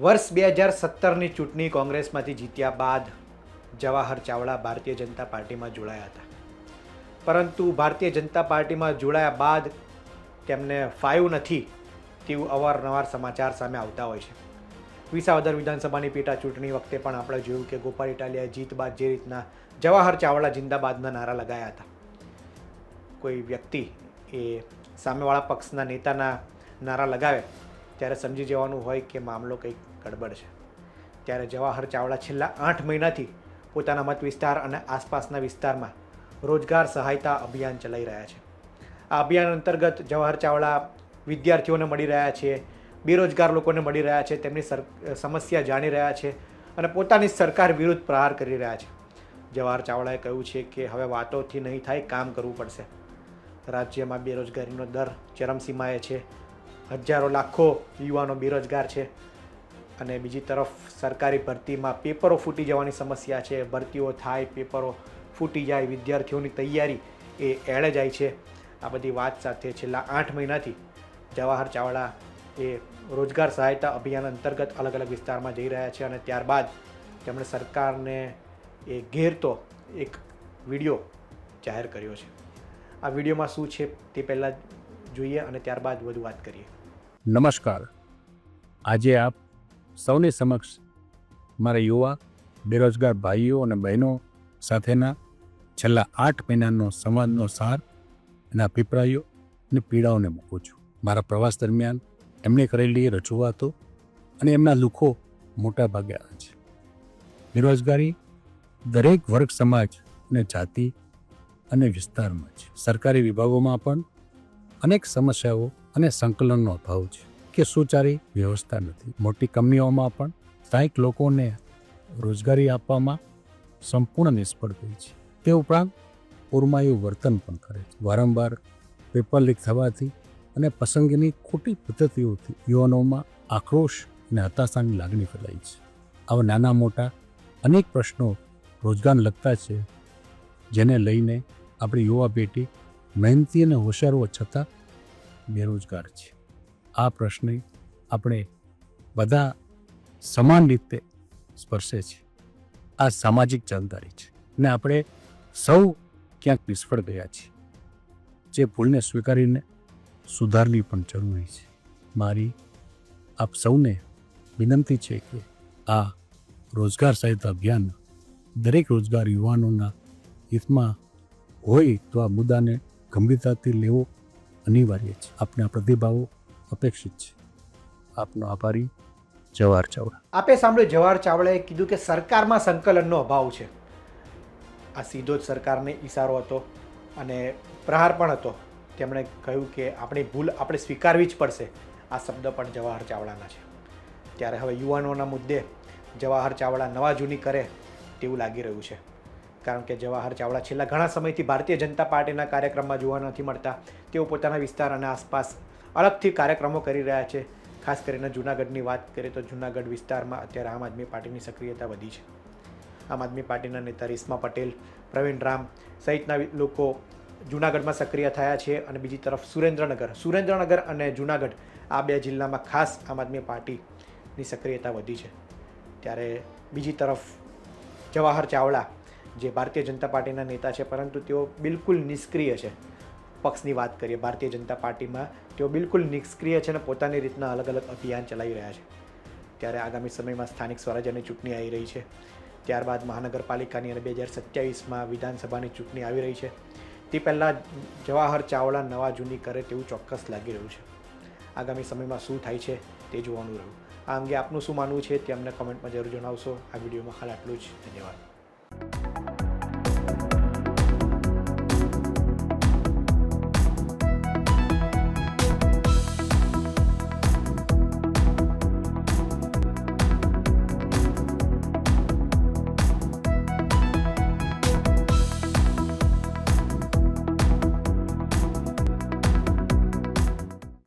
વર્ષ બે હજાર સત્તરની ચૂંટણી કોંગ્રેસમાંથી જીત્યા બાદ જવાહર ચાવડા ભારતીય જનતા પાર્ટીમાં જોડાયા હતા. પરંતુ ભારતીય જનતા પાર્ટીમાં જોડાયા બાદ તેમને ફાઈવ નથી તેવું અવારનવાર સમાચાર સામે આવતા હોય છે. વિસાવદર વિધાનસભાની પેટા ચૂંટણી વખતે પણ આપણે જોયું કે ગોપાલ ઇટાલિયા જીત બાદ જે રીતના જવાહર ચાવડા જિંદાબાદના નારા લગાયા હતા. કોઈ વ્યક્તિ એ સામેવાળા પક્ષના નેતાના નારા લગાવે ત્યારે સમજી જવાનું હોય કે મામલો કંઈક ગડબડ છે. ત્યારે જવાહર ચાવડા છેલ્લા આઠ મહિનાથી પોતાના મત વિસ્તાર અને આસપાસના વિસ્તારમાં રોજગાર સહાયતા અભિયાન ચલાવી રહ્યા છે. આ અભિયાન અંતર્ગત જવાહર ચાવડા વિદ્યાર્થીઓને મળી રહ્યા છે, બેરોજગાર લોકોને મળી રહ્યા છે, તેમની સમસ્યા જાણી રહ્યા છે અને પોતાની સરકાર વિરુદ્ધ પ્રહાર કરી રહ્યા છે. જવાહર ચાવડાએ કહ્યું છે કે હવે વાતોથી નહીં થાય, કામ કરવું પડશે. રાજ્યમાં બેરોજગારીનો દર ચરમસીમાએ છે. હજારો લાખો યુવાનો બેરોજગાર છે. અને બીજી તરફ સરકારી ભરતીમાં પેપરો ફૂટી જવાની સમસ્યા છે. ભરતીઓ થાય, પેપરો ફૂટી જાય, વિદ્યાર્થીઓની તૈયારી એ એળે જાય છે. આ બધી વાત સાથે છેલ્લા આઠ મહિનાથી જવાહર ચાવડા એ રોજગાર સહાયતા અભિયાન અંતર્ગત અલગ અલગ વિસ્તારમાં જઈ રહ્યા છે અને ત્યારબાદ તેમણે સરકારને એ ઘેરતો એક વીડિયો જાહેર કર્યો છે. આ વિડીયોમાં શું છે તે પહેલાં જોઈએ અને ત્યારબાદ વધુ વાત કરીએ. નમસ્કાર. આજે આપ સૌની સમક્ષ મારા યુવા, બેરોજગાર ભાઈઓ અને બહેનો સાથેના છેલ્લા આઠ મહિનાનો સંવાદનો સાર અને અભિપ્રાયો અને પીડાઓને મૂકું છું. મારા પ્રવાસ દરમિયાન એમણે કરેલી રજૂઆતો અને એમના લુખો મોટા ભાગે આવે છે. બેરોજગારી દરેક વર્ગ સમાજ અને જાતિ અને વિસ્તારમાં છે. સરકારી વિભાગોમાં પણ અનેક સમસ્યાઓ અને સંકલનનો અભાવ છે કે સુચારી વ્યવસ્થા નથી. મોટી કંપનીઓમાં પણ સ્થાનિક લોકોને રોજગારી આપવામાં સંપૂર્ણ નિષ્ફળ થઈ છે. તે ઉપરાંત પૂરમાયું વર્તન પણ કરે છે. વારંવાર પેપર લીક થવાથી અને પસંદગીની ખોટી પદ્ધતિઓથી યુવાનોમાં આક્રોશ અને હતાશાની લાગણી ફેલાઈ છે. આવા નાના મોટા અનેક પ્રશ્નો રોજગાર લગતા છે, જેને લઈને આપણી યુવા પેઢી મહેનતી અને હોશિયાર હોવા છતાં બેરોજગાર છે. આ પ્રશ્ને આપણે બધા સમાન રીતે સ્પર્શે છે. આ સામાજિક જવાબદારી છે ને આપણે સૌ ક્યાંક નિષ્ફળ ગયા છીએ. જે ભૂલને સ્વીકારીને સુધારવી પણ જરૂરી છે. મારી આપ સૌને વિનંતી છે કે આ રોજગાર સહિત અભિયાન દરેક રોજગાર યુવાનોના હિતમાં હોય તો આ મુદ્દાને ગંભીરતાથી લેવો અનિવાર્ય છે. આપના પ્રતિભાવો અપેક્ષિત છે. આપનો આભારી જવાહર ચાવડા. આપે સાંભળ્યું જવાહર ચાવડાએ કીધું કે સરકારમાં સંકલનનો અભાવ છે. આ સીધો જ સરકારને ઈશારો હતો અને પ્રહાર પણ હતો. તેમણે કહ્યું કે આપણી ભૂલ આપણે સ્વીકારવી જ પડશે. આ શબ્દ પણ જવાહર ચાવડાના છે. ત્યારે હવે યુવાનોના મુદ્દે જવાહર ચાવડા નવા જૂની કરે તેવું લાગી રહ્યું છે. કારણ કે જવાહર ચાવડા છેલ્લા ઘણા સમયથી ભારતીય જનતા પાર્ટીના કાર્યક્રમમાં જોવા નથી મળતા. તેઓ પોતાના વિસ્તાર અને આસપાસ અલગથી કાર્યક્રમો કરી રહ્યા છે. ખાસ કરીને જૂનાગઢની વાત કરીએ તો જૂનાગઢ વિસ્તારમાં અત્યારે આમ આદમી પાર્ટીની સક્રિયતા વધી છે. આમ આદમી પાર્ટીના નેતા રીસ્મા પટેલ, પ્રવીણ રામ સહિતના લોકો જૂનાગઢમાં સક્રિય થયા છે અને બીજી તરફ સુરેન્દ્રનગર. સુરેન્દ્રનગર અને જૂનાગઢ આ બે જિલ્લામાં ખાસ આમ આદમી પાર્ટીની સક્રિયતા વધી છે. ત્યારે બીજી તરફ જવાહર ચાવડા જે ભારતીય જનતા પાર્ટીના નેતા છે, પરંતુ તેઓ બિલકુલ નિષ્ક્રિય છે. પક્ષની વાત કરીએ, ભારતીય જનતા પાર્ટીમાં તેઓ બિલકુલ નિષ્ક્રિય છે અને પોતાની રીતના અલગ અલગ અભિયાન ચલાવી રહ્યા છે. ત્યારે આગામી સમયમાં સ્થાનિક સ્વરાજ્યની ચૂંટણી આવી રહી છે. ત્યારબાદ મહાનગરપાલિકાની અને બે હજાર સત્યાવીસમાં વિધાનસભાની ચૂંટણી આવી રહી છે. તે પહેલાં જવાહર ચાવડા નવા જૂની કરે તેવું ચોક્કસ લાગી રહ્યું છે. આગામી સમયમાં શું થાય છે તે જોવાનું રહ્યું. આ અંગે આપનું શું માનવું છે તે અમને કમેન્ટમાં જરૂર જણાવશો. આ વિડીયોમાં હાલ આટલું જ. ધન્યવાદ.